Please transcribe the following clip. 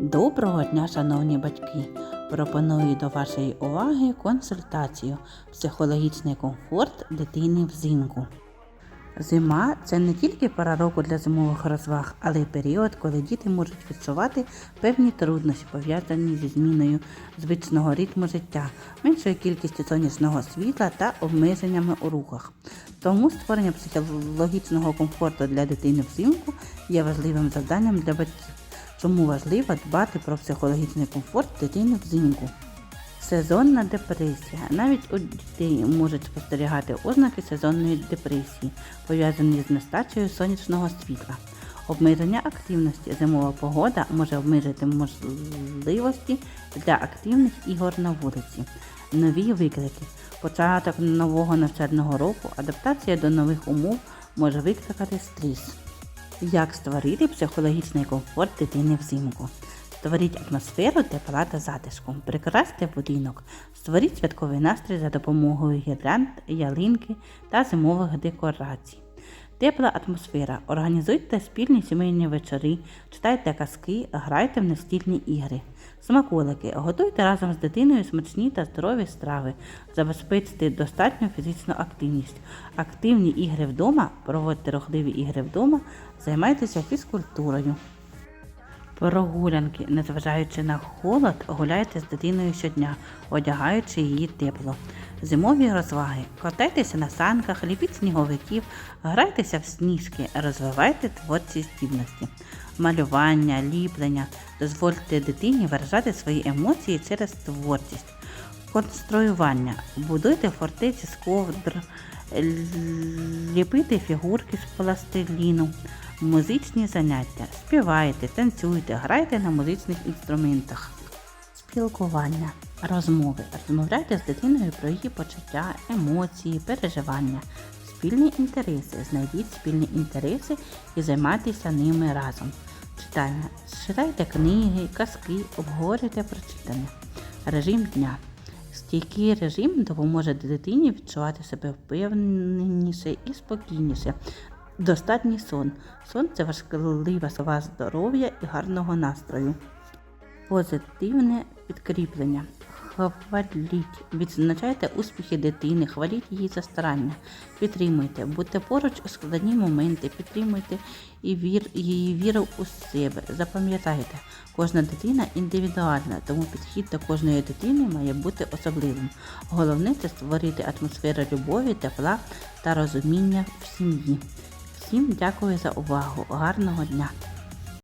Доброго дня, шановні батьки! Пропоную до вашої уваги консультацію Психологічний комфорт дитини взимку. Зима це не тільки пора року для зимових розваг, але й період, коли діти можуть відчувати певні труднощі, пов'язані зі зміною звичного ритму життя, меншою кількістю сонячного світла та обмеженнями у рухах. Тому створення психологічного комфорту для дитини взимку є важливим завданням для батьків. Чому важливо дбати про психологічний комфорт дитини взимку? Сезонна депресія. Навіть у дітей можуть спостерігати ознаки сезонної депресії, пов'язані з нестачею сонячного світла. Обмеження активності. Зимова погода може обмежити можливості для активних ігор на вулиці. Нові виклики. Початок нового навчального року, адаптація до нових умов може викликати стрес. Як створити психологічний комфорт дитини взимку? Створіть атмосферу тепла та затишку. Прикрасьте будинок. Створіть святковий настрій за допомогою гірлянд, ялинки та зимових декорацій. Тепла атмосфера. Організуйте спільні сімейні вечори, читайте казки, грайте в настільні ігри. Смаколики. Готуйте разом з дитиною смачні та здорові страви. Забезпечте достатню фізичну активність. Активні ігри вдома, проводьте рухливі ігри вдома, займайтеся фізкультурою. Прогулянки, незважаючи на холод, гуляйте з дитиною щодня, одягаючи її тепло. Зимові розваги. Катайтеся на санках, ліпіть сніговиків, грайтеся в сніжки, розвивайте творчі здібності. Малювання, ліплення. Дозвольте дитині виражати свої емоції через творчість. Конструювання. Будуйте фортеці з ковдр, ліпити фігурки з пластиліну. Музичні заняття. Співайте, танцюйте, грайте на музичних інструментах. Спілкування. Розмови. Розмовляйте з дитиною про її почуття, емоції, переживання. Спільні інтереси. Знайдіть спільні інтереси і займайтеся ними разом. Читання. Читайте книги, казки, обговорюйте прочитане. Режим дня. Стійкий режим допоможе дитині відчувати себе впевненіше і спокійніше. Достатній сон. Сон це важлива сова здоров'я і гарного настрою. Позитивне підкріплення. Хваліть, відзначайте успіхи дитини, хваліть її за старання, підтримуйте, будьте поруч у складні моменти, підтримуйте і вір, її віру у себе. Запам'ятайте, кожна дитина індивідуальна, тому підхід до кожної дитини має бути особливим. Головне це створити атмосферу любові, тепла та розуміння в сім'ї. Всім дякую за увагу. Гарного дня!